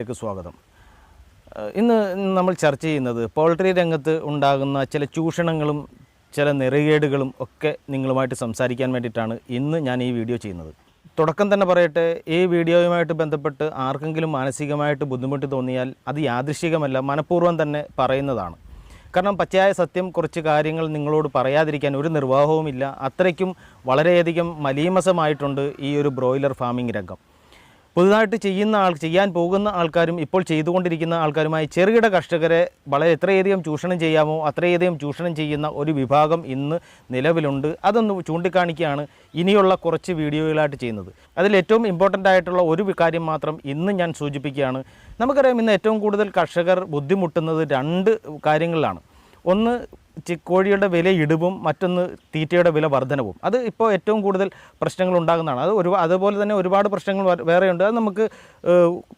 ലേക്ക് സ്വാഗതം. ഇന്ന് നമ്മൾ ചർച്ച ചെയ്യുന്നത് പോൾട്രി രംഗത്ത് ഉണ്ടാകുന്ന ചില ചൂഷണങ്ങളും ചില നിറകേടുകളും ഒക്കെ നിങ്ങളുമായിട്ട് സംസാരിക്കാൻ വേണ്ടിയിട്ടാണ് ഇന്ന് ഞാൻ ഈ വീഡിയോ ചെയ്യുന്നത്. തുടക്കം തന്നെ പറയട്ടെ ഈ വീഡിയോയുമായിട്ട് ബന്ധപ്പെട്ട് ആർക്കെങ്കിലും മാനസികമായിട്ട് ബുദ്ധിമുട്ട് തോന്നിയാൽ അത് യാദൃശികമല്ല മനഃപൂർവം തന്നെ പറയുന്നതാണ്. കാരണം പച്ചയായ സത്യം കുറച്ച് കാര്യങ്ങൾ നിങ്ങളോട് പറയാതിരിക്കാൻ ഒരു നിർവാഹവുമില്ല. അത്രയ്ക്കും വളരെയധികം മലീമസമായിട്ടുണ്ട് ഈ ഒരു ബ്രോയിലർ ഫാമിംഗ് രംഗം. പുതുതായിട്ട് ചെയ്യുന്ന ആൾ ചെയ്യാൻ പോകുന്ന ആൾക്കാരും ഇപ്പോൾ ചെയ്തുകൊണ്ടിരിക്കുന്ന ആൾക്കാരുമായി ചെറുകിട കർഷകരെ വളരെ എത്രയധികം ചൂഷണം ചെയ്യാമോ അത്രയധികം ചൂഷണം ചെയ്യുന്ന ഒരു വിഭാഗം ഇന്ന് നിലവിലുണ്ട്. അതൊന്ന് ചൂണ്ടിക്കാണിക്കുകയാണ് ഇനിയുള്ള കുറച്ച് വീഡിയോകളായിട്ട് ചെയ്യുന്നത്. അതിൽ ഏറ്റവും ഇമ്പോർട്ടന്റ് ആയിട്ടുള്ള ഒരു കാര്യം മാത്രം ഇന്ന് ഞാൻ സൂചിപ്പിക്കുകയാണ്. നമുക്കറിയാം ഇന്ന് ഏറ്റവും കൂടുതൽ കർഷകർ ബുദ്ധിമുട്ടുന്നത് രണ്ട് കാര്യങ്ങളിലാണ്. ഒന്ന് കോഴിയുടെ വില ഇടിവും മറ്റൊന്ന് തീറ്റയുടെ വില വർധനവും. അത് ഇപ്പോൾ ഏറ്റവും കൂടുതൽ പ്രശ്നങ്ങൾ ഉണ്ടാകുന്നതാണ്. അത് ഒരു അതുപോലെ തന്നെ ഒരുപാട് പ്രശ്നങ്ങൾ വേറെയുണ്ട്. അത് നമുക്ക്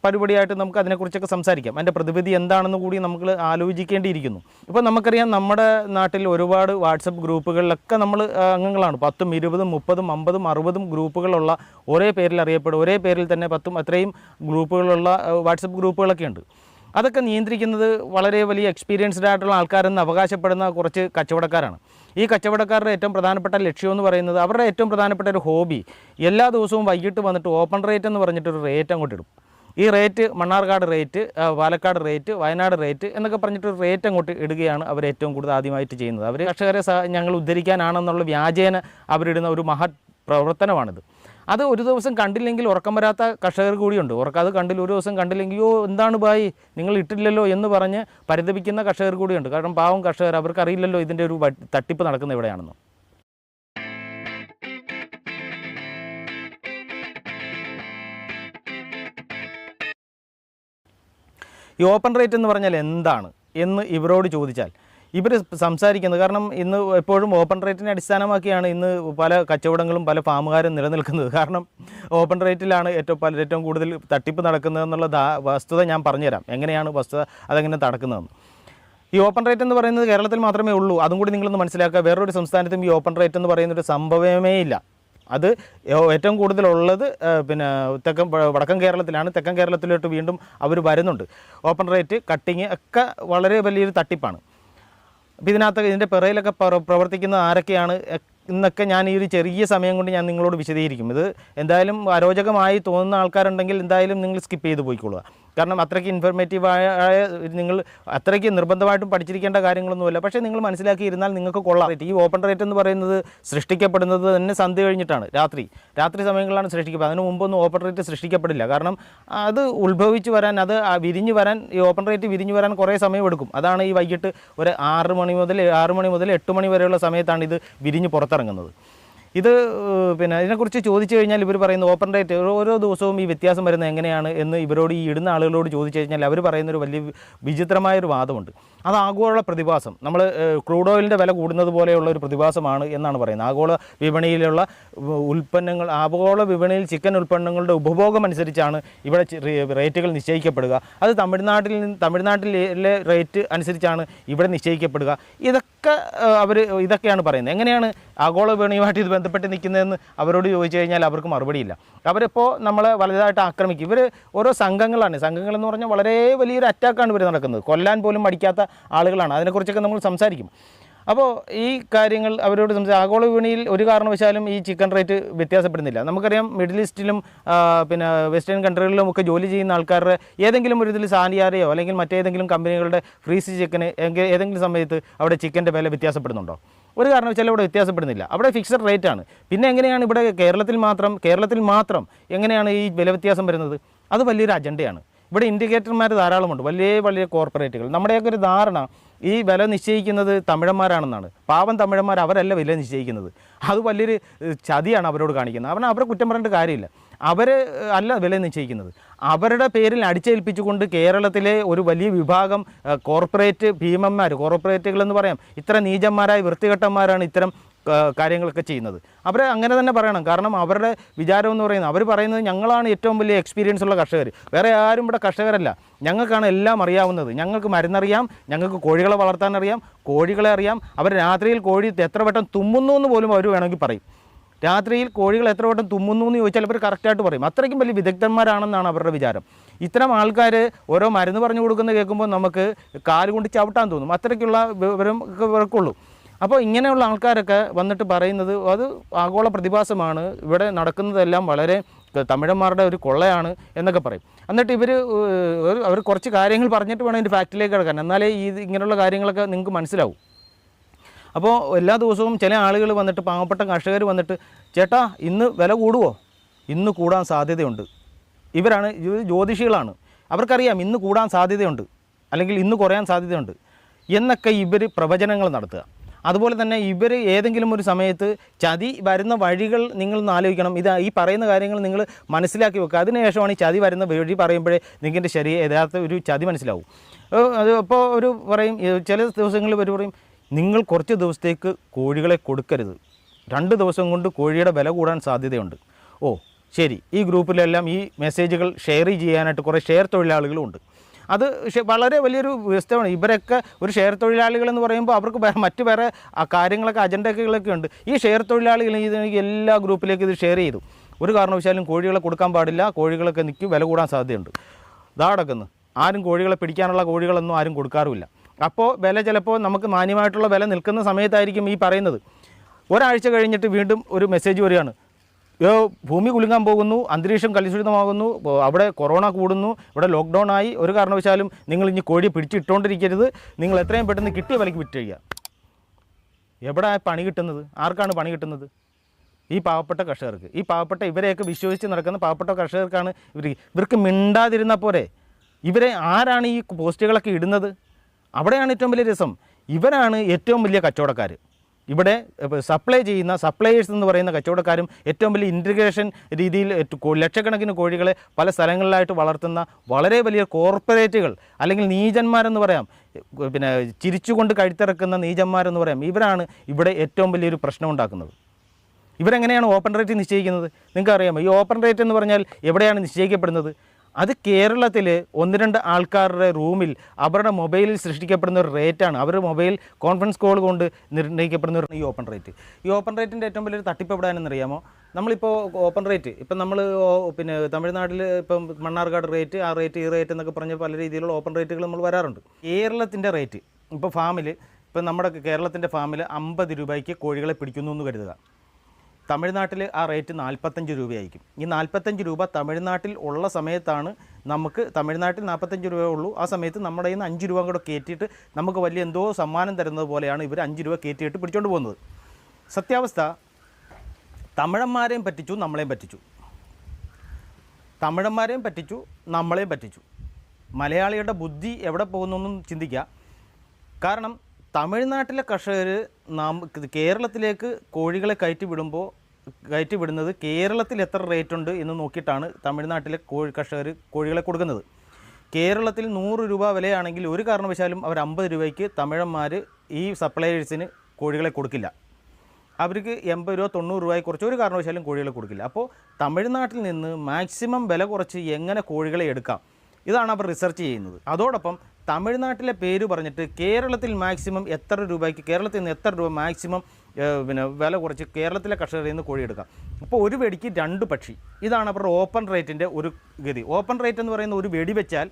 പരിപാടിയായിട്ട് നമുക്ക് അതിനെക്കുറിച്ചൊക്കെ സംസാരിക്കാം. അതിന്റെ പ്രതിവിധി എന്താണെന്ന് കൂടി നമുക്ക് ആലോചിക്കേണ്ടിയിരിക്കുന്നു. ഇപ്പോൾ നമുക്കറിയാം നമ്മുടെ നാട്ടിൽ ഒരുപാട് വാട്സപ്പ് ഗ്രൂപ്പുകളിലൊക്കെ നമ്മൾ അംഗങ്ങളാണ്. പത്തും ഇരുപതും മുപ്പതും അമ്പതും അറുപതും ഗ്രൂപ്പുകളുള്ള ഒരേ പേരിൽ അറിയപ്പെടും. ഒരേ പേരിൽ തന്നെ പത്തും അത്രയും ഗ്രൂപ്പുകളുള്ള വാട്സപ്പ് ഗ്രൂപ്പുകളൊക്കെ ഉണ്ട് അതൊക്കെ നിയന്ത്രിക്കുന്നത് വളരെ വലിയ എക്സ്പീരിയൻസ്ഡ് ആയിട്ടുള്ള ആൾക്കാരെന്ന് അവകാശപ്പെടുന്ന കുറച്ച് കച്ചവടക്കാരാണ്. ഈ കച്ചവടക്കാരുടെ ഏറ്റവും പ്രധാനപ്പെട്ട ലക്ഷ്യം എന്ന് പറയുന്നത് അവരുടെ ഏറ്റവും പ്രധാനപ്പെട്ട ഒരു ഹോബി എല്ലാ ദിവസവും വൈകിട്ട് വന്നിട്ട് ഓപ്പൺ റേറ്റ് എന്ന് പറഞ്ഞിട്ടൊരു റേറ്റ് അങ്ങോട്ട് ഇടും. ഈ rate Mannarkkad rate Palakkad rate Wayanad rate എന്നൊക്കെ പറഞ്ഞിട്ട് റേറ്റ് അങ്ങോട്ട് ഇടുകയാണ് അവർ ഏറ്റവും കൂടുതൽ ആദ്യമായിട്ട് ചെയ്യുന്നത്. അവർ കർഷകരെ ഞങ്ങൾ ഉദ്ധരിക്കാനാണെന്നുള്ള വ്യാജേന അവരിടുന്ന ഒരു മഹത് പ്രവർത്തനമാണിത്. അത് ഒരു ദിവസം കണ്ടില്ലെങ്കിൽ ഉറക്കം വരാത്ത കർഷകർ കൂടിയുണ്ട്. ഉറക്കാതെ കണ്ടില്ല ഒരു ദിവസം കണ്ടില്ലെങ്കിൽ ഓ എന്താണ് ബായി? നിങ്ങൾ ഇട്ടില്ലല്ലോ എന്ന് പറഞ്ഞ് പരിതപിക്കുന്ന കർഷകർ കൂടിയുണ്ട്. കാരണം പാവം കർഷകർ അവർക്ക് അറിയില്ലല്ലോ ഇതിന്റെ ഒരു തട്ടിപ്പ് നടക്കുന്ന എവിടെയാണെന്ന്. ഈ ഓപ്പൺ റേറ്റ് എന്ന് പറഞ്ഞാൽ എന്താണ്? എന്ന് ഇവരോട് ചോദിച്ചാൽ ഇവർ സംസാരിക്കുന്നത്. കാരണം ഇന്ന് എപ്പോഴും ഓപ്പൺ റേറ്റിനെ അടിസ്ഥാനമാക്കിയാണ് ഇന്ന് പല കച്ചവടങ്ങളും പല ഫാമുകാരും നിലനിൽക്കുന്നത്. കാരണം ഓപ്പൺ റേറ്റിലാണ് ഏറ്റവും പല ഏറ്റവും കൂടുതൽ തട്ടിപ്പ് നടക്കുന്നതെന്നുള്ള വസ്തുത ഞാൻ പറഞ്ഞുതരാം. എങ്ങനെയാണ് വസ്തുത അതെങ്ങനെ നടക്കുന്നതെന്ന്. ഈ ഓപ്പൺ റേറ്റ് എന്ന് പറയുന്നത് കേരളത്തിൽ മാത്രമേ ഉള്ളൂ. അതും കൂടി നിങ്ങളൊന്ന് മനസ്സിലാക്കുക. വേറൊരു സംസ്ഥാനത്തും ഈ ഓപ്പൺ റേറ്റ് എന്ന് പറയുന്ന ഒരു സംഭവമേ ഇല്ല. അത് ഏറ്റവും കൂടുതലുള്ളത് പിന്നെ തെക്കൻ വടക്കൻ കേരളത്തിലാണ്. തെക്കൻ കേരളത്തിലോട്ട് വീണ്ടും അവർ വരുന്നുണ്ട്. ഓപ്പൺ റേറ്റ് കട്ടിങ് ഒക്കെ വളരെ വലിയൊരു തട്ടിപ്പാണ്. അപ്പോൾ ഇതിനകത്ത് ഇതിന്റെ പിറയിലൊക്കെ പ്രവർത്തിക്കുന്ന ആരൊക്കെയാണ് എന്നൊക്കെ ഞാൻ ഈ ഒരു ചെറിയ സമയം കൊണ്ട് ഞാൻ നിങ്ങളോട് വിശദീകരിക്കും. ഇത് എന്തായാലും അരോചകമായി തോന്നുന്ന ആൾക്കാരുണ്ടെങ്കിൽ എന്തായാലും നിങ്ങൾ സ്കിപ്പ് ചെയ്ത് പോയിക്കൊള്ളുക കാരണം അത്രയ്ക്ക് ഇൻഫർമേറ്റീവായ നിങ്ങൾ അത്രയ്ക്ക് നിർബന്ധമായിട്ടും പഠിച്ചിരിക്കേണ്ട കാര്യങ്ങളൊന്നുമില്ല. പക്ഷേ നിങ്ങൾ മനസ്സിലാക്കിയിരുന്നാൽ നിങ്ങൾക്ക് കൊള്ളാം. ഈ ഓപ്പൺ റേറ്റ് എന്ന് പറയുന്നത് സൃഷ്ടിക്കപ്പെടുന്നത് തന്നെ സന്ധ്യ കഴിഞ്ഞിട്ടാണ് രാത്രി. രാത്രി സമയങ്ങളിലാണ് സൃഷ്ടിക്കപ്പെടുന്നത്. അതിന് മുമ്പൊന്നും ഓപ്പൺ റേറ്റ് സൃഷ്ടിക്കപ്പെടില്ല. കാരണം അത് ഉത്ഭവിച്ച് വരാൻ അത് വിരിഞ്ഞു വരാൻ ഈ ഓപ്പൺ റേറ്റ് വിരിഞ്ഞു വരാൻ കുറേ സമയം എടുക്കും അതാണ് ഈ വൈകിട്ട് ഒരു ആറ് മണി മുതൽ ആറ് മണി മുതൽ എട്ട് മണി വരെയുള്ള സമയത്താണ് ഇത് വിരിഞ്ഞ് പുറത്തിറങ്ങുന്നത്. ഇത് പിന്നെ ഇതിനെക്കുറിച്ച് ചോദിച്ചു കഴിഞ്ഞാൽ ഇവർ പറയുന്ന ഓപ്പൺ റേറ്റ് ഓരോ ദിവസവും ഈ വ്യത്യാസം വരുന്നത് എങ്ങനെയാണ് എന്ന് ഇവരോട് ഈ ഇടുന്ന ആളുകളോട് ചോദിച്ചു കഴിഞ്ഞാൽ അവർ പറയുന്നൊരു വലിയ വിചിത്രമായൊരു വാദമുണ്ട്. അത് ആഗോള പ്രതിഭാസം. നമ്മൾ ക്രൂഡ് ഓയിലിന്റെ വില കൂടുന്നത് പോലെയുള്ള ഒരു പ്രതിഭാസമാണ് എന്നാണ് പറയുന്നത്. ആഗോള വിപണിയിലുള്ള ഉൽപ്പന്നങ്ങൾ ആഗോള വിപണിയിൽ ചിക്കൻ ഉൽപ്പന്നങ്ങളുടെ ഉപഭോഗം അനുസരിച്ചാണ് ഇവിടെ റേറ്റുകൾ നിശ്ചയിക്കപ്പെടുക. അത് തമിഴ്നാട്ടിൽ നിന്ന് തമിഴ്നാട്ടിലെ റേറ്റ് അനുസരിച്ചാണ് ഇവിടെ നിശ്ചയിക്കപ്പെടുക. ഇതൊക്കെ അവർ ഇതൊക്കെയാണ് പറയുന്നത്. എങ്ങനെയാണ് ആഗോള വിപണിയുമായിട്ട് ഇത് ബന്ധപ്പെട്ട് നിൽക്കുന്നതെന്ന് അവരോട് ചോദിച്ചു കഴിഞ്ഞാൽ അവർക്ക് മറുപടിയില്ല. അവരിപ്പോൾ നമ്മളെ വലുതായിട്ട് ആക്രമിക്കും. ഇവർ ഓരോ സംഘങ്ങളാണ്. സംഘങ്ങളെന്ന് പറഞ്ഞാൽ വളരെ വലിയൊരു അറ്റാക്കാണ് ഇവർ നടക്കുന്നത്. കൊല്ലാൻ പോലും മടിക്കാത്ത ആളുകളാണ്. അതിനെക്കുറിച്ചൊക്കെ നമ്മൾ സംസാരിക്കും. അപ്പോൾ ഈ കാര്യങ്ങൾ അവരോട് സംസാരിച്ച് ആഗോള വിപണിയിൽ ഒരു കാരണവശാലും ഈ ചിക്കൻ റേറ്റ് വ്യത്യാസപ്പെടുന്നില്ല. നമുക്കറിയാം മിഡിൽ ഈസ്റ്റിലും പിന്നെ വെസ്റ്റേൺ കൺട്രികളിലും ഒക്കെ ജോലി ചെയ്യുന്ന ആൾക്കാരുടെ ഏതെങ്കിലും ഒരു ഇതിൽ സാനിയാരയോ അല്ലെങ്കിൽ മറ്റേതെങ്കിലും കമ്പനികളുടെ ഫ്രീസ് ചിക്കന് ഏതെങ്കിലും സമയത്ത് അവിടെ ചിക്കന്റെ വില വ്യത്യാസപ്പെടുന്നുണ്ടോ? ഒരു കാരണവശാലും ഇവിടെ വ്യത്യാസപ്പെടുന്നില്ല. അവിടെ ഫിക്സഡ് റേറ്റ് ആണ് പിന്നെ എങ്ങനെയാണ് ഇവിടെ കേരളത്തിൽ മാത്രം കേരളത്തിൽ മാത്രം എങ്ങനെയാണ് ഈ വില വ്യത്യാസം വരുന്നത്? അത് വലിയൊരു അജണ്ടയാണ്. ഇവിടെ ഇൻഡിക്കേറ്റർമാർ ധാരാളമുണ്ട്. വലിയ വലിയ കോർപ്പറേറ്റുകൾ നമ്മുടെയൊക്കെ ഒരു ധാരണ ഈ വില നിശ്ചയിക്കുന്നത് തമിഴന്മാരാണെന്നാണ്. പാവം തമിഴന്മാർ അവരല്ല വില നിശ്ചയിക്കുന്നത്. അത് വലിയൊരു ചതിയാണ് അവരോട് കാണിക്കുന്നത്. അവർ അവരെ കുറ്റം പറഞ്ഞിട്ട് കാര്യമില്ല. അവർ അല്ല വില നിശ്ചയിക്കുന്നത്. അവരുടെ പേരിൽ അടിച്ചേൽപ്പിച്ചുകൊണ്ട് കേരളത്തിലെ ഒരു വലിയ വിഭാഗം കോർപ്പറേറ്റ് ഭീമന്മാർ കോർപ്പറേറ്റുകളെന്ന് പറയാം ഇത്ര നീചന്മാരായ വൃത്തികെട്ടന്മാരാണ് ഇത്തരം കാര്യങ്ങളൊക്കെ ചെയ്യുന്നത്. അവരെ അങ്ങനെ തന്നെ പറയണം. കാരണം അവരുടെ വിചാരം എന്ന് പറയുന്നത് അവർ പറയുന്നത് ഞങ്ങളാണ് ഏറ്റവും വലിയ എക്സ്പീരിയൻസ് ഉള്ള കർഷകർ വേറെ ആരും ഇവിടെ കർഷകരല്ല. ഞങ്ങൾക്കാണ് എല്ലാം അറിയാവുന്നത്. ഞങ്ങൾക്ക് മരുന്നറിയാം. ഞങ്ങൾക്ക് കോഴികളെ വളർത്താൻ അറിയാം. കോഴികളെ അറിയാം. അവർ രാത്രിയിൽ കോഴി എത്ര വട്ടം തുമ്മുന്നു എന്ന് പോലും അവർ വേണമെങ്കിൽ പറയും. രാത്രിയിൽ കോഴികൾ എത്ര വട്ടം തുമ്മുന്നു എന്ന് ചോദിച്ചാൽ അവർ കറക്റ്റായിട്ട് പറയും. അത്രയ്ക്കും വലിയ വിദഗ്ധന്മാരാണെന്നാണ് അവരുടെ വിചാരം. ഇത്തരം ആൾക്കാർ ഓരോ മരുന്ന് പറഞ്ഞു കൊടുക്കുന്നത് കേൾക്കുമ്പോൾ നമുക്ക് കാലുകൊണ്ട് ചവിട്ടാൻ തോന്നും. അത്രയ്ക്കുള്ള വിവരം ഇവർക്കുള്ളൂ. അപ്പോൾ ഇങ്ങനെയുള്ള ആൾക്കാരൊക്കെ വന്നിട്ട് പറയുന്നത് അത് ആഗോള പ്രതിഭാസമാണ്. ഇവിടെ നടക്കുന്നതെല്ലാം വളരെ തമിഴന്മാരുടെ ഒരു കൊള്ളയാണ് എന്നൊക്കെ പറയും. എന്നിട്ട് ഇവർ അവർ കുറച്ച് കാര്യങ്ങൾ പറഞ്ഞിട്ട് വേണം ഇതിന്റെ ഫാക്റ്റിലേക്ക് കിടക്കാൻ. എന്നാലേ ഈ ഇങ്ങനെയുള്ള കാര്യങ്ങളൊക്കെ നിങ്ങൾക്ക് മനസ്സിലാവും. അപ്പോൾ എല്ലാ ദിവസവും ചില ആളുകൾ വന്നിട്ട് പാവപ്പെട്ട കർഷകർ വന്നിട്ട് ചേട്ടാ ഇന്ന് വില കൂടുവോ? ഇന്ന് കൂടാൻ സാധ്യതയുണ്ട്. ഇവരാണ് ജ്യോതിഷികളാണ്. അവർക്കറിയാം ഇന്ന് കൂടാൻ സാധ്യതയുണ്ട്. അല്ലെങ്കിൽ ഇന്ന് കുറയാൻ സാധ്യതയുണ്ട്. എന്നൊക്കെ ഇവർ പ്രവചനങ്ങൾ നടത്തുക. അതുപോലെ തന്നെ ഇവർ ഏതെങ്കിലും ഒരു സമയത്ത് ചതി വരുന്ന വഴികൾ നിങ്ങൾ ആലോചിക്കണം. ഇത് ഈ പറയുന്ന കാര്യങ്ങൾ നിങ്ങൾ മനസ്സിലാക്കി വെക്കുക. അതിനുശേഷമാണ് ഈ ചതി വരുന്ന വഴി പറയുമ്പോഴേ നിങ്ങളുടെ ശരീരം യഥാർത്ഥ ഒരു ചതി മനസ്സിലാവും. അത് അപ്പോൾ ഒരു പറയും ചില ദിവസങ്ങളിൽ ഒരു പറയും നിങ്ങൾ കുറച്ച് ദിവസത്തേക്ക് കോഴികളെ കൊടുക്കരുത്. രണ്ട് ദിവസം കൊണ്ട് കോഴിയുടെ വില കൂടാൻ സാധ്യതയുണ്ട്. ഓ ശരി. ഈ ഗ്രൂപ്പിലെല്ലാം ഈ മെസ്സേജുകൾ ഷെയർ ചെയ്യാനായിട്ട് കുറേ ഷെയർ തൊഴിലാളികളും ഉണ്ട്. അത് വളരെ വലിയൊരു വ്യവസ്ഥയാണ്. ഇവരൊക്കെ ഒരു ഷെയർ തൊഴിലാളികൾ എന്ന് പറയുമ്പോൾ അവർക്ക് മറ്റ് വേറെ കാര്യങ്ങളൊക്കെ അജണ്ടകളൊക്കെ ഉണ്ട്. ഈ ഷെയർ തൊഴിലാളികൾ ഇത് എല്ലാ ഗ്രൂപ്പിലേക്കും ഇത് ഷെയർ ചെയ്തു. ഒരു കാരണവശാലും കോഴികളെ കൊടുക്കാൻ പാടില്ല. കോഴികളൊക്കെ നിൽക്കും വില കൂടാൻ സാധ്യതയുണ്ട്. ഇതാടക്കുന്നു ആരും കോഴികളെ പിടിക്കാനുള്ള കോഴികളൊന്നും ആരും കൊടുക്കാറുമില്ല. അപ്പോൾ വില ചിലപ്പോൾ നമുക്ക് മാന്യമായിട്ടുള്ള വില നിൽക്കുന്ന സമയത്തായിരിക്കും ഈ പറയുന്നത്. ഒരാഴ്ച കഴിഞ്ഞിട്ട് വീണ്ടും ഒരു മെസ്സേജ് വരികയാണ്. ഭൂമി കുലുങ്ങാൻ പോകുന്നു അന്തരീക്ഷം കലുഷിതമാകുന്നു അവിടെ കൊറോണ കൂടുന്നു ഇവിടെ ലോക്ക്ഡൗൺ ആയി. ഒരു കാരണവശാലും നിങ്ങൾ ഇനി കോഴി പിടിച്ചിട്ടുകൊണ്ടിരിക്കരുത് നിങ്ങൾ എത്രയും പെട്ടെന്ന് കിട്ടിയ വിലയ്ക്ക് വിറ്റ് കഴിയുക. എവിടെ പണി കിട്ടുന്നത്? ആർക്കാണ് പണി കിട്ടുന്നത്? ഈ പാവപ്പെട്ട കർഷകർക്ക്. ഈ പാവപ്പെട്ട ഇവരെയൊക്കെ വിശ്വസിച്ച് നടക്കുന്ന പാവപ്പെട്ട കർഷകർക്കാണ് ഇവർ ഇവർക്ക് മിണ്ടാതിരുന്ന പോരെ. ഇവരെ ആരാണ് ഈ പോസ്റ്റുകളൊക്കെ ഇടുന്നത്? അവിടെയാണ് ഏറ്റവും വലിയ രസം. ഇവരാണ് ഏറ്റവും വലിയ കച്ചവടക്കാർ ഇവിടെ സപ്ലൈ ചെയ്യുന്ന സപ്ലയേഴ്സ് എന്ന് പറയുന്ന കച്ചവടക്കാരും ഏറ്റവും വലിയ ഇന്റഗ്രേഷൻ രീതിയിൽ ലക്ഷക്കണക്കിന് കോഴികളെ പല സ്ഥലങ്ങളിലായിട്ട് വളർത്തുന്ന വളരെ വലിയ കോർപ്പറേറ്റുകൾ അല്ലെങ്കിൽ നീചന്മാരെന്ന് പറയാം പിന്നെ ചിരിച്ചുകൊണ്ട് കഴുത്തിറക്കുന്ന നീചന്മാരെന്ന് പറയാം ഇവരാണ് ഇവിടെ ഏറ്റവും വലിയൊരു പ്രശ്നം ഉണ്ടാക്കുന്നത്. ഇവരെങ്ങനെയാണ് ഓപ്പൺ റേറ്റ് നിശ്ചയിക്കുന്നത്? നിങ്ങൾക്കറിയാമോ? ഈ ഓപ്പൺ റേറ്റ് എന്ന് പറഞ്ഞാൽ എവിടെയാണ് നിശ്ചയിക്കപ്പെടുന്നത്? അത് കേരളത്തിൽ ഒന്ന് രണ്ട് ആൾക്കാരുടെ റൂമിൽ അവരുടെ മൊബൈലിൽ സൃഷ്ടിക്കപ്പെടുന്ന ഒരു റേറ്റാണ്. അവരുടെ മൊബൈൽ കോൺഫറൻസ് കോൾ കൊണ്ട് നിർണയിക്കപ്പെടുന്ന ഒരു ഈ ഓപ്പൺ റേറ്റ്. ഈ ഓപ്പൺ റേറ്റിന്റെ ഏറ്റവും വലിയൊരു തട്ടിപ്പ് എവിടെയാണെന്ന് അറിയാമോ? നമ്മളിപ്പോൾ ഓപ്പൺ റേറ്റ് ഇപ്പം നമ്മൾ പിന്നെ തമിഴ്നാട്ടിൽ ഇപ്പം മണ്ണാർക്കാട് റേറ്റ് ആ റേറ്റ് ഈ റേറ്റ് എന്നൊക്കെ പറഞ്ഞ് പല രീതിയിലുള്ള ഓപ്പൺ റേറ്റുകൾ നമ്മൾ വരാറുണ്ട്. കേരളത്തിന്റെ റേറ്റ് ഇപ്പോൾ ഫാമിൽ ഇപ്പം നമ്മുടെ കേരളത്തിന്റെ ഫാമിൽ അമ്പത് രൂപയ്ക്ക് കോഴികളെ പിടിക്കുന്നു എന്ന് കരുതുക. തമിഴ്നാട്ടിൽ ആ റേറ്റ് നാൽപ്പത്തഞ്ച് രൂപയായിരിക്കും. ഈ നാൽപ്പത്തഞ്ച് രൂപ തമിഴ്നാട്ടിൽ ഉള്ള സമയത്താണ് നമുക്ക് തമിഴ്നാട്ടിൽ നാൽപ്പത്തഞ്ച് രൂപയേ ഉള്ളൂ. ആ സമയത്ത് നമ്മുടെ കയ്യിൽ നിന്ന് അഞ്ച് രൂപ കൂടെ കയറ്റിയിട്ട് നമുക്ക് വലിയ എന്തോ സമ്മാനം തരുന്നത് പോലെയാണ് ഇവർ അഞ്ച് രൂപ കയറ്റിയിട്ട് പിടിച്ചുകൊണ്ട് പോകുന്നത്. സത്യാവസ്ഥ തമിഴന്മാരെയും പറ്റിച്ചു നമ്മളെയും പറ്റിച്ചു. തമിഴന്മാരെയും പറ്റിച്ചു നമ്മളെയും പറ്റിച്ചു. മലയാളികളുടെ ബുദ്ധി എവിടെ പോകുന്നൊന്നും ചിന്തിക്കുക. കാരണം തമിഴ്നാട്ടിലെ കർഷകർ നാം കേരളത്തിലേക്ക് കോഴികളെ കയറ്റി വിടുമ്പോൾ കയറ്റി വിടുന്നത് കേരളത്തിൽ എത്ര റേറ്റ് ഉണ്ട് എന്ന് നോക്കിയിട്ടാണ് തമിഴ്നാട്ടിലെ കോഴി കർഷകർ കോഴികളെ കൊടുക്കുന്നത്. കേരളത്തിൽ നൂറ് രൂപ വിലയാണെങ്കിൽ ഒരു കാരണവശാലും അവർ അമ്പത് രൂപയ്ക്ക് തമിഴന്മാർ ഈ സപ്ലയേഴ്സിന് കോഴികളെ കൊടുക്കില്ല. അവർക്ക് എൺപത് രൂപ തൊണ്ണൂറ് രൂപയെ കുറച്ച് ഒരു കാരണവശാലും കോഴികളെ കൊടുക്കില്ല. അപ്പോൾ തമിഴ്നാട്ടിൽ നിന്ന് മാക്സിമം വില കുറച്ച് എങ്ങനെ കോഴികളെ എടുക്കാം? ഇതാണ് അവർ റിസർച്ച് ചെയ്യുന്നത്. അതോടൊപ്പം തമിഴ്നാട്ടിലെ പേര് പറഞ്ഞിട്ട് കേരളത്തിൽ മാക്സിമം എത്ര രൂപയ്ക്ക് കേരളത്തിൽ നിന്ന് എത്ര രൂപ മാക്സിമം പിന്നെ വില കുറച്ച് കേരളത്തിലെ കർഷകരിൽ നിന്ന് കോഴി എടുക്കാം അപ്പോൾ ഒരു വെടിക്ക് രണ്ട് പക്ഷി. ഇതാണ് അവരുടെ ഓപ്പൺ റേറ്റിന്റെ ഒരു ഗതി. ഓപ്പൺ റേറ്റ് എന്ന് പറയുന്ന ഒരു വെടി വെച്ചാൽ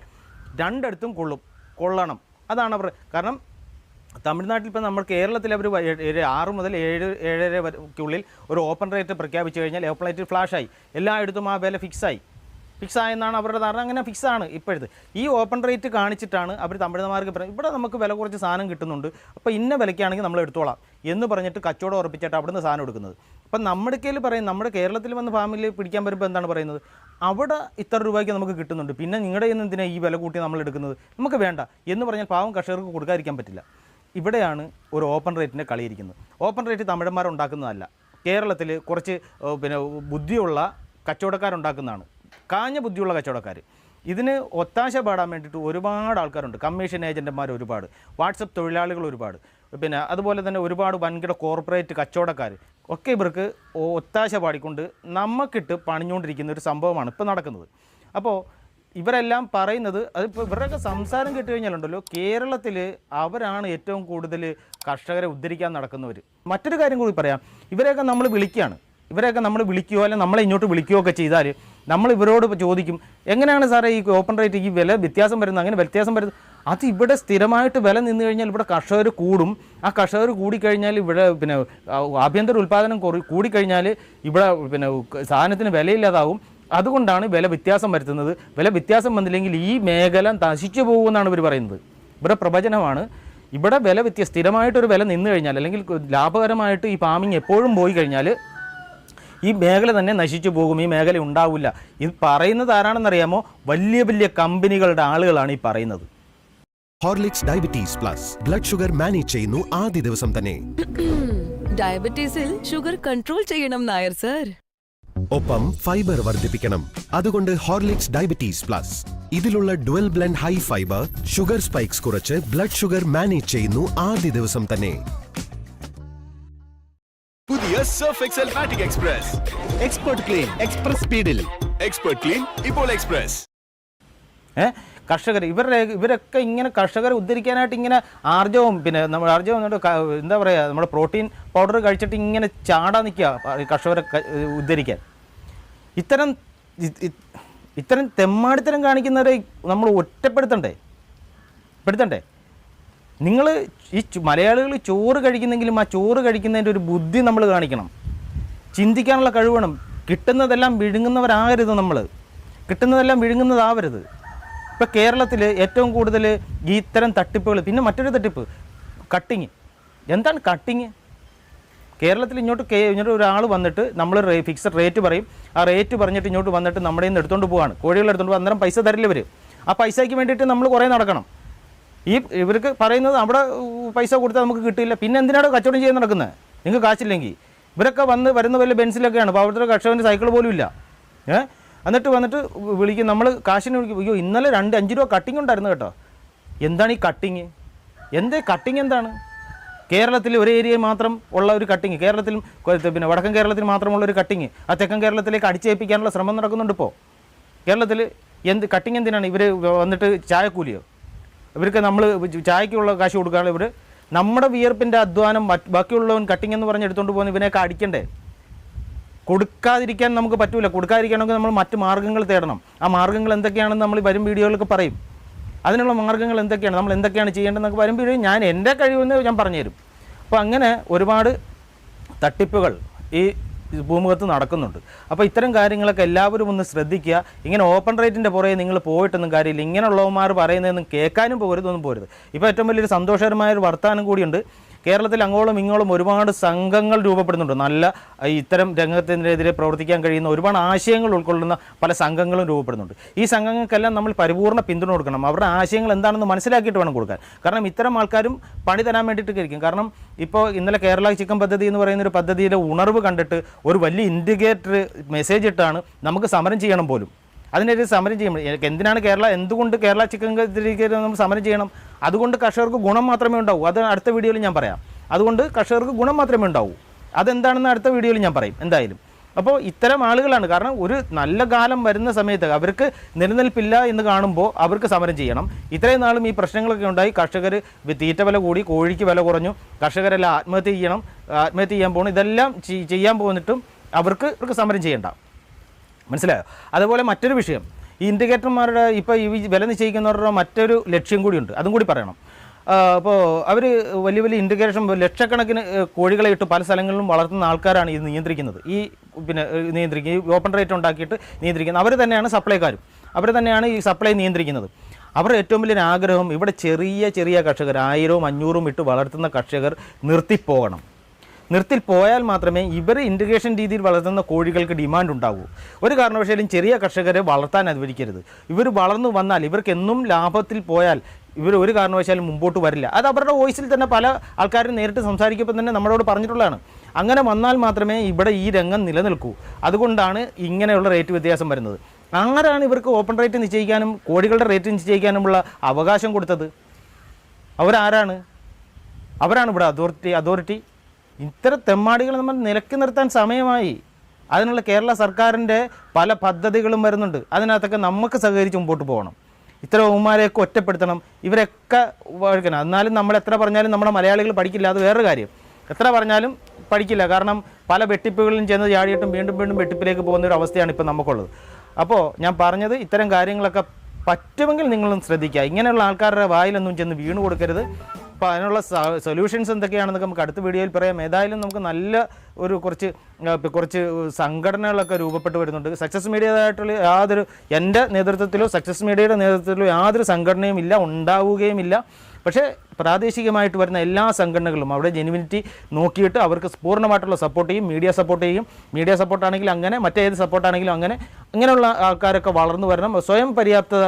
രണ്ടിടത്തും കൊള്ളും. കൊള്ളണം. അതാണ് അവർ കാരണം തമിഴ്നാട്ടിൽ ഇപ്പം നമ്മൾ കേരളത്തിൽ അവർ ആറ് മുതൽ ഏഴ് ഏഴര വരെക്കുള്ളിൽ ഒരു ഓപ്പൺ റേറ്റ് പ്രഖ്യാപിച്ചു കഴിഞ്ഞാൽ ഓപ്പൺ റേറ്റ് ഫ്ലാഷായി എല്ലായിടത്തും ആ വില ഫിക്സായി ഫിക്സ് ആയെന്നാണ് അവരുടെ ധാരണ. അങ്ങനെ ഫിക്സ് ആണ് ഇപ്പോഴത്തെ. ഈ ഓപ്പൺ റേറ്റ് കാണിച്ചിട്ടാണ് അവർ തമിഴ്മാർക്ക് പറയുന്നത് ഇവിടെ നമുക്ക് വില കുറച്ച് സാധനം കിട്ടുന്നുണ്ട്. അപ്പോൾ ഇന്ന വിലയ്ക്കാണെങ്കിൽ നമ്മൾ എടുത്തോളാം എന്ന് പറഞ്ഞിട്ട് കച്ചവടം ഉറപ്പിച്ചിട്ട് അവിടുന്ന് സാധനം എടുക്കുന്നത്. അപ്പം നമ്മുടെ കയ്യിൽ പറയും നമ്മുടെ കേരളത്തിൽ വന്ന് ഫാമിലി പിടിക്കാൻ വരുമ്പോൾ എന്താണ് പറയുന്നത്? അവിടെ ഇത്ര രൂപയ്ക്ക് നമുക്ക് കിട്ടുന്നുണ്ട്. പിന്നെ നിങ്ങളുടെ നിന്ന് ഈ വില കൂട്ടി നമ്മൾ എടുക്കുന്നത്? നമുക്ക് വേണ്ട എന്ന് പറഞ്ഞാൽ പാവം കർഷകർക്ക് കൊടുക്കാതിരിക്കാൻ പറ്റില്ല. ഇവിടെയാണ് ഒരു ഓപ്പൺ റേറ്റിന്റെ കളിയിരിക്കുന്നത് ഓപ്പൺ റേറ്റ് തമിഴന്മാർ ഉണ്ടാക്കുന്നതല്ല. കേരളത്തിൽ കുറച്ച് പിന്നെ ബുദ്ധിയുള്ള കച്ചവടക്കാരുണ്ടാക്കുന്നതാണ്. കാഞ്ഞ ബുദ്ധിയുള്ള കച്ചവടക്കാർ. ഇതിന് ഒത്താശ പാടാൻ വേണ്ടിയിട്ട് ഒരുപാട് ആൾക്കാരുണ്ട്. കമ്മീഷൻ ഏജന്റുമാർ ഒരുപാട്. വാട്സപ്പ് തൊഴിലാളികൾ ഒരുപാട്. പിന്നെ അതുപോലെ തന്നെ ഒരുപാട് വൻകിട കോർപ്പറേറ്റ് കച്ചവടക്കാർ. ഒക്കെ ഇവർക്ക് ഒത്താശ പാടിക്കൊണ്ട് നമുക്കിട്ട് പണിഞ്ഞുകൊണ്ടിരിക്കുന്ന ഒരു സംഭവമാണ് ഇപ്പോൾ നടക്കുന്നത്. അപ്പോൾ ഇവരെല്ലാം പറയുന്നത് അതിപ്പോൾ ഇവരുടെയൊക്കെ സംസാരം കേട്ട് കഴിഞ്ഞാലുണ്ടല്ലോ കേരളത്തിൽ അവരാണ് ഏറ്റവും കൂടുതൽ കർഷകരെ ഉദ്ധരിക്കാൻ നടക്കുന്നവർ മറ്റൊരു കാര്യം കൂടി പറയാം. ഇവരെയൊക്കെ നമ്മൾ വിളിക്കുകയാണ്. ഇവരെയൊക്കെ നമ്മൾ വിളിക്കുകയോ അല്ലെങ്കിൽ നമ്മളെ ഇങ്ങോട്ട് വിളിക്കുകയോ ഒക്കെ ചെയ്താൽ നമ്മൾ ഇവരോട് ചോദിക്കും എങ്ങനെയാണ് സാറേ ഈ ഓപ്പൺ റേറ്റ് ഈ വില വ്യത്യാസം വരുന്നത്? അങ്ങനെ വ്യത്യാസം വരുന്നത്? അത് ഇവിടെ സ്ഥിരമായിട്ട് വില നിന്ന് കഴിഞ്ഞാൽ ഇവിടെ കർഷകർ കൂടും. ആ കർഷകർ കൂടിക്കഴിഞ്ഞാൽ ഇവിടെ പിന്നെ ആഭ്യന്തര ഉൽപ്പാദനം കൂടിക്കഴിഞ്ഞാൽ ഇവിടെ പിന്നെ സാധനത്തിന് വിലയില്ലാതാവും. അതുകൊണ്ടാണ് വില വ്യത്യാസം വരുത്തുന്നത്. വില വ്യത്യാസം വന്നില്ലെങ്കിൽ ഈ മേഖല നശിച്ചു പോകുമെന്നാണ് ഇവർ പറയുന്നത്. ഇവിടെ പ്രവചനമാണ് ഇവിടെ വില വ്യത്യ സ്ഥിരമായിട്ടൊരു വില നിന്ന് കഴിഞ്ഞാൽ അല്ലെങ്കിൽ ലാഭകരമായിട്ട് ഈ ഫാമിംഗ് എപ്പോഴും പോയി കഴിഞ്ഞാൽ ഈ മേഖല തന്നെ നശിച്ചു പോകും ഈ മേഖല ഉണ്ടാവില്ല. ഇത് പറയുന്നത് ആരാണെന്നറിയാമോ? വലിയ വലിയ കമ്പനികളുടെ ആളുകളാണ് ഈ പറയുന്നത്. Horlicks diabetes plus blood sugar manage ചെയ്യുന്നു ആദ്യ ദിവസം തന്നെ. ഡയബറ്റീസിൽ ഷുഗർ കൺട്രോൾ ചെയ്യണം നായർ സർ. ഒപ്പം ഫൈബർ വർദ്ധിപ്പിക്കണം. അതുകൊണ്ട് ഹോർലിക്സ് ഡയബറ്റീസ് പ്ലസ് ഇതിലുള്ള dual blend high fibre sugar spikes കുറച്ച് ബ്ലഡ് ഷുഗർ മാനേജ് ചെയ്യുന്നു ആദ്യ ദിവസം തന്നെ. പുതിയ Surf Excel Matic express expert clean express സ്പീഡിൽ എക്സ്പെർട്ട് ക്ലീൻ ഇപ്പോൾ എക്സ്പ്രസ് ഏഹ് കർഷകർ ഇവരുടെ ഇവരൊക്കെ ഇങ്ങനെ കർഷകരെ ഉദ്ധരിക്കാനായിട്ട് ഇങ്ങനെ ആർജവും പിന്നെ നമ്മൾ ആർജവം എന്നിട്ട് എന്താ പറയുക നമ്മുടെ പ്രോട്ടീൻ പൗഡർ കഴിച്ചിട്ട് ഇങ്ങനെ ചാടാൻ നിൽക്കുക കർഷകരെ ഉദ്ധരിക്കാൻ. ഇത്തരം ഇത്തരം തെമ്മാടിത്തരം കാണിക്കുന്നവരെ നമ്മൾ ഒറ്റപ്പെടുത്തണ്ടേ? പെടുത്തണ്ടേ? നിങ്ങൾ ഈ മലയാളികൾ ചോറ് കഴിക്കുന്നെങ്കിലും ആ ചോറ് കഴിക്കുന്നതിന്റെ ഒരു ബുദ്ധി നമ്മൾ കാണിക്കണം. ചിന്തിക്കാനുള്ള കഴിവ് വേണം. കിട്ടുന്നതെല്ലാം വിഴുങ്ങുന്നവരാകരുത് നമ്മൾ. കിട്ടുന്നതെല്ലാം വിഴുങ്ങുന്നതാവരുത്. ഇപ്പോൾ കേരളത്തിൽ ഏറ്റവും കൂടുതൽ ഈ ഇത്തരം തട്ടിപ്പുകൾ പിന്നെ മറ്റൊരു തട്ടിപ്പ് കട്ടിങ്. എന്താണ് കട്ടിങ്? കേരളത്തിൽ ഇങ്ങോട്ട് ഇങ്ങോട്ട് ഒരാൾ വന്നിട്ട് നമ്മൾ ഫിക്സഡ് റേറ്റ് പറയും. ആ റേറ്റ് പറഞ്ഞിട്ട് ഇങ്ങോട്ട് വന്നിട്ട് നമ്മുടെ നിന്ന് എടുത്തുകൊണ്ട് പോവാണ്. കോഴികൾ എടുത്തുകൊണ്ട് അന്നേരം പൈസ തരില്ല ഇവർ ആ പൈസയ്ക്ക് വേണ്ടിയിട്ട് നമ്മൾ കുറേ നടക്കണം. ഈ ഇവർക്ക് പറയുന്നത് അവിടെ പൈസ കൊടുത്താൽ നമുക്ക് കിട്ടില്ല പിന്നെ എന്തിനാണ് കച്ചവടം ചെയ്യാൻ നടക്കുന്നത് നിങ്ങൾക്ക് കാശില്ലെങ്കിൽ. ഇവരൊക്കെ വന്ന് വരുന്ന വല്ല ബെൻസിലൊക്കെയാണ്. അപ്പോൾ അവിടുത്തെ കർഷകന്റെ സൈക്കിൾ പോലും ഇല്ല. ഏ? എന്നിട്ട് വന്നിട്ട് വിളിക്കും. നമ്മൾ കാശിന് വിളിക്കും. അയ്യോ ഇന്നലെ രണ്ട് അഞ്ച് രൂപ കട്ടിങ് ഉണ്ടായിരുന്നു കേട്ടോ. എന്താണ് ഈ കട്ടിങ് എന്തേ കട്ടിങ് എന്താണ്? കേരളത്തിൽ ഒരു ഏരിയ മാത്രം ഉള്ള ഒരു കട്ടിങ് കേരളത്തിൽ പിന്നെ വടക്കൻ കേരളത്തിൽ മാത്രമുള്ള ഒരു കട്ടിങ് ആ തെക്കൻ കേരളത്തിലേക്ക് അടിച്ചേൽപ്പിക്കാനുള്ള ശ്രമം നടക്കുന്നുണ്ട് ഇപ്പോൾ കേരളത്തിൽ എന്ത് കട്ടിങ് എന്തിനാണ്? ഇവർ വന്നിട്ട് ചായക്കൂലിയോ ഇവർക്ക് നമ്മൾ ചായക്കുള്ള കാശ് കൊടുക്കാനുള്ള ഇവർ നമ്മുടെ വിയർപ്പിന്റെ അധ്വാനം ബാക്കിയുള്ളവൻ കട്ടിങ് എന്ന് പറഞ്ഞ് എടുത്തുകൊണ്ട് പോകുന്ന ഇവനെയൊക്കെ അടിക്കണ്ടേ? കൊടുക്കാതിരിക്കാൻ നമുക്ക് പറ്റൂല. കൊടുക്കാതിരിക്കണമെങ്കിൽ നമ്മൾ മറ്റ് മാർഗങ്ങൾ തേടണം. ആ മാർഗങ്ങൾ എന്തൊക്കെയാണെന്ന് നമ്മൾ വരും വീഡിയോയിലൊക്കെ പറയും. അതിനുള്ള മാർഗങ്ങൾ എന്തൊക്കെയാണ്? നമ്മൾ എന്തൊക്കെയാണ് ചെയ്യേണ്ടതെന്നൊക്കെ വരും വീഡിയോ ഞാൻ എന്റെ കഴിവെന്ന് ഞാൻ പറഞ്ഞുതരും. അപ്പോൾ അങ്ങനെ ഒരുപാട് തട്ടിപ്പുകൾ ഈ ഭൂമുഖത്ത് നടക്കുന്നുണ്ട്. അപ്പോൾ ഇത്തരം കാര്യങ്ങളൊക്കെ എല്ലാവരും ഒന്ന് ശ്രദ്ധിക്കുക. ഇങ്ങനെ ഓപ്പൺ റേറ്റിന്റെ പുറകെ നിങ്ങൾ പോയിട്ടൊന്നും കാര്യമില്ല. ഇങ്ങനെയുള്ളവന്മാർ പറയുന്നതൊന്നും കേൾക്കാനും പോകരുതൊന്നും പോരുത് ഇപ്പോൾ ഏറ്റവും വലിയൊരു സന്തോഷകരമായ ഒരു വർത്തമാനം കൂടിയുണ്ട്. കേരളത്തിൽ അങ്ങോളം ഇങ്ങോളം ഒരുപാട് സംഘങ്ങൾ രൂപപ്പെടുന്നുണ്ട്. നല്ല ഇത്തരം രംഗത്തിനെതിരെ പ്രവർത്തിക്കാൻ കഴിയുന്ന ഒരുപാട് ആശയങ്ങൾ ഉൾക്കൊള്ളുന്ന പല സംഘങ്ങളും രൂപപ്പെടുന്നുണ്ട്. ഈ സംഘങ്ങൾക്കെല്ലാം നമ്മൾ പരിപൂർണ പിന്തുണ കൊടുക്കണം. അവരുടെ ആശയങ്ങൾ എന്താണെന്ന് മനസ്സിലാക്കിയിട്ട് വേണം കൊടുക്കാൻ. കാരണം ഇത്തരം ആൾക്കാരും പണി തരാൻ വേണ്ടിയിട്ട് ഇരിക്കും കാരണം ഇപ്പോൾ ഇന്നലെ കേരള ചിക്കൻ പദ്ധതി എന്ന് പറയുന്ന ഒരു പദ്ധതിയുടെ ഉണർവ് കണ്ടിട്ട് ഒരു വലിയ ഇൻഡിക്കേറ്റർ മെസ്സേജ് ഇട്ടാണ് നമുക്ക് സമരം ചെയ്യണം പോലും. അതിനെതിരെ സമരം ചെയ്യണം. എന്തിനാണ് കേരള എന്തുകൊണ്ട് കേരള ചിക്കൻ നമ്മൾ സമരം ചെയ്യണം? അതുകൊണ്ട് കർഷകർക്ക് ഗുണം മാത്രമേ ഉണ്ടാവൂ. അത് അടുത്ത വീഡിയോയിൽ ഞാൻ പറയാം. അതുകൊണ്ട് കർഷകർക്ക് ഗുണം മാത്രമേ ഉണ്ടാവൂ. അതെന്താണെന്ന് അടുത്ത വീഡിയോയിൽ ഞാൻ പറയും. എന്തായാലും. അപ്പോൾ ഇത്തരം ആളുകളാണ്. കാരണം ഒരു നല്ല കാലം വരുന്ന സമയത്ത് അവർക്ക് നിലനിൽപ്പില്ല എന്ന് കാണുമ്പോൾ അവർക്ക് സമരം ചെയ്യണം. ഇത്രയും നാളും ഈ പ്രശ്നങ്ങളൊക്കെ ഉണ്ടായി. കർഷകർ തീറ്റ വില കൂടി കോഴിക്ക് വില കുറഞ്ഞു. കർഷകരെല്ലാം ആത്മഹത്യ ചെയ്യണം. ആത്മഹത്യ ചെയ്യാൻ പോകണം ഇതെല്ലാം ചെയ്യാൻ പോന്നിട്ടും അവർക്ക് അവർക്ക് സമരം ചെയ്യണ്ട. മനസ്സിലായോ? അതുപോലെ മറ്റൊരു വിഷയം. ഈ ഇൻഡിക്കേറ്റർമാരുടെ ഇപ്പോൾ ഈ വില നിശ്ചയിക്കുന്നവരുടെ മറ്റൊരു ലക്ഷ്യം കൂടിയുണ്ട്. അതും കൂടി പറയണം. അപ്പോൾ അവർ വലിയ വലിയ ഇൻഡിക്കേഷൻ ലക്ഷക്കണക്കിന് കോഴികളെ ഇട്ട് പല സ്ഥലങ്ങളിലും വളർത്തുന്ന ആൾക്കാരാണ് ഇത് നിയന്ത്രിക്കുന്നത്. ഈ പിന്നെ നിയന്ത്രിക്കുക ഈ ഓപ്പൺ റേറ്റ് ഉണ്ടാക്കിയിട്ട് നിയന്ത്രിക്കുന്നത് അവർ തന്നെയാണ് സപ്ലൈക്കാരും അവർ തന്നെയാണ് ഈ സപ്ലൈ നിയന്ത്രിക്കുന്നത്. അവരുടെ ഏറ്റവും വലിയൊരു ആഗ്രഹം ഇവിടെ ചെറിയ ചെറിയ കർഷകർ ആയിരവും അഞ്ഞൂറും ഇട്ട് വളർത്തുന്ന കർഷകർ നിർത്തിപ്പോകണം. നിർത്തിൽ പോയാൽ മാത്രമേ ഇവർ ഇന്റഗ്രേഷൻ രീതിയിൽ വളർത്തുന്ന കോഴികൾക്ക് ഡിമാൻഡ് ഉണ്ടാവൂ. ഒരു കാരണവശാലും ചെറിയ കർഷകരെ വളർത്താൻ അനുവദിക്കരുത്. ഇവർ വളർന്നു വന്നാൽ ഇവർക്ക് എന്നും ലാഭത്തിൽ പോയാൽ ഇവർ ഒരു കാരണവശാലും മുമ്പോട്ട് വരില്ല. അത് അവരുടെ വോയിസിൽ തന്നെ പല ആൾക്കാരും നേരിട്ട് സംസാരിക്കുമ്പോൾ തന്നെ നമ്മളോട് പറഞ്ഞിട്ടുള്ളതാണ്. അങ്ങനെ വന്നാൽ മാത്രമേ ഇവിടെ ഈ രംഗം നിലനിൽക്കൂ. അതുകൊണ്ടാണ് ഇങ്ങനെയുള്ള റേറ്റ് വ്യത്യാസം വരുന്നത്. ആരാണ് ഇവർക്ക് ഓപ്പൺ റേറ്റ് നിശ്ചയിക്കാനും കോഴികളുടെ റേറ്റ് നിശ്ചയിക്കാനുമുള്ള അവകാശം കൊടുത്തത്? അവരാരാണ്? അവരാണ് ഇവിടെ അതോറിറ്റി അതോറിറ്റി ഇത്തരം തെമ്മാടികൾ നമ്മൾ നിലക്കി നിർത്താൻ സമയമായി. അതിനുള്ള കേരള സർക്കാരിന്റെ പല പദ്ധതികളും വരുന്നുണ്ട്. അതിനകത്തൊക്കെ നമുക്ക് സഹകരിച്ച് മുമ്പോട്ട് പോകണം. ഇത്തരം ഉമ്മാരെയൊക്കെ ഒറ്റപ്പെടുത്തണം. ഇവരൊക്കെ വഴിക്കണം. എന്നാലും നമ്മൾ എത്ര പറഞ്ഞാലും നമ്മുടെ മലയാളികൾ പഠിക്കില്ല. അത് വേറൊരു കാര്യം. എത്ര പറഞ്ഞാലും പഠിക്കില്ല. കാരണം പല വെട്ടിപ്പുകളിലും ചെന്ന് ചാടിയിട്ടും വീണ്ടും വീണ്ടും വെട്ടിപ്പിലേക്ക് പോകുന്ന ഒരു അവസ്ഥയാണ് ഇപ്പോൾ നമുക്കുള്ളത്. അപ്പോൾ ഞാൻ പറഞ്ഞത് ഇത്തരം കാര്യങ്ങളൊക്കെ പറ്റുമെങ്കിൽ നിങ്ങളും ശ്രദ്ധിക്കുക. ഇങ്ങനെയുള്ള ആൾക്കാരുടെ വായിലൊന്നും ചെന്ന് വീണ് കൊടുക്കരുത് അപ്പോൾ അതിനുള്ള സൊല്യൂഷൻസ് എന്തൊക്കെയാണെന്നൊക്കെ നമുക്ക് അടുത്ത വീഡിയോയിൽ പറയാം. ഏതായാലും നമുക്ക് നല്ല ഒരു കുറച്ച് കുറച്ച് സംഘടനകളൊക്കെ രൂപപ്പെട്ട് വരുന്നുണ്ട്. സക്സസ് മീഡിയതായിട്ടുള്ള യാതൊരു എന്റെ നേതൃത്വത്തിലോ സക്സസ് മീഡിയയുടെ നേതൃത്വത്തിലോ യാതൊരു സംഘടനയും ഇല്ല ഉണ്ടാവുകയുമില്ല പക്ഷേ പ്രാദേശികമായിട്ട് വരുന്ന എല്ലാ സംഘടനകളും അവിടെ ജെനുവിനിറ്റി നോക്കിയിട്ട് അവർക്ക് പൂർണമായിട്ടുള്ള സപ്പോർട്ട് ചെയ്യും മീഡിയ സപ്പോർട്ട് ചെയ്യും. മീഡിയ സപ്പോർട്ടാണെങ്കിലും അങ്ങനെ മറ്റേത് സപ്പോർട്ടാണെങ്കിലും അങ്ങനെ അങ്ങനെയുള്ള ആൾക്കാരൊക്കെ വളർന്നു വരണം. സ്വയം പര്യാപ്തത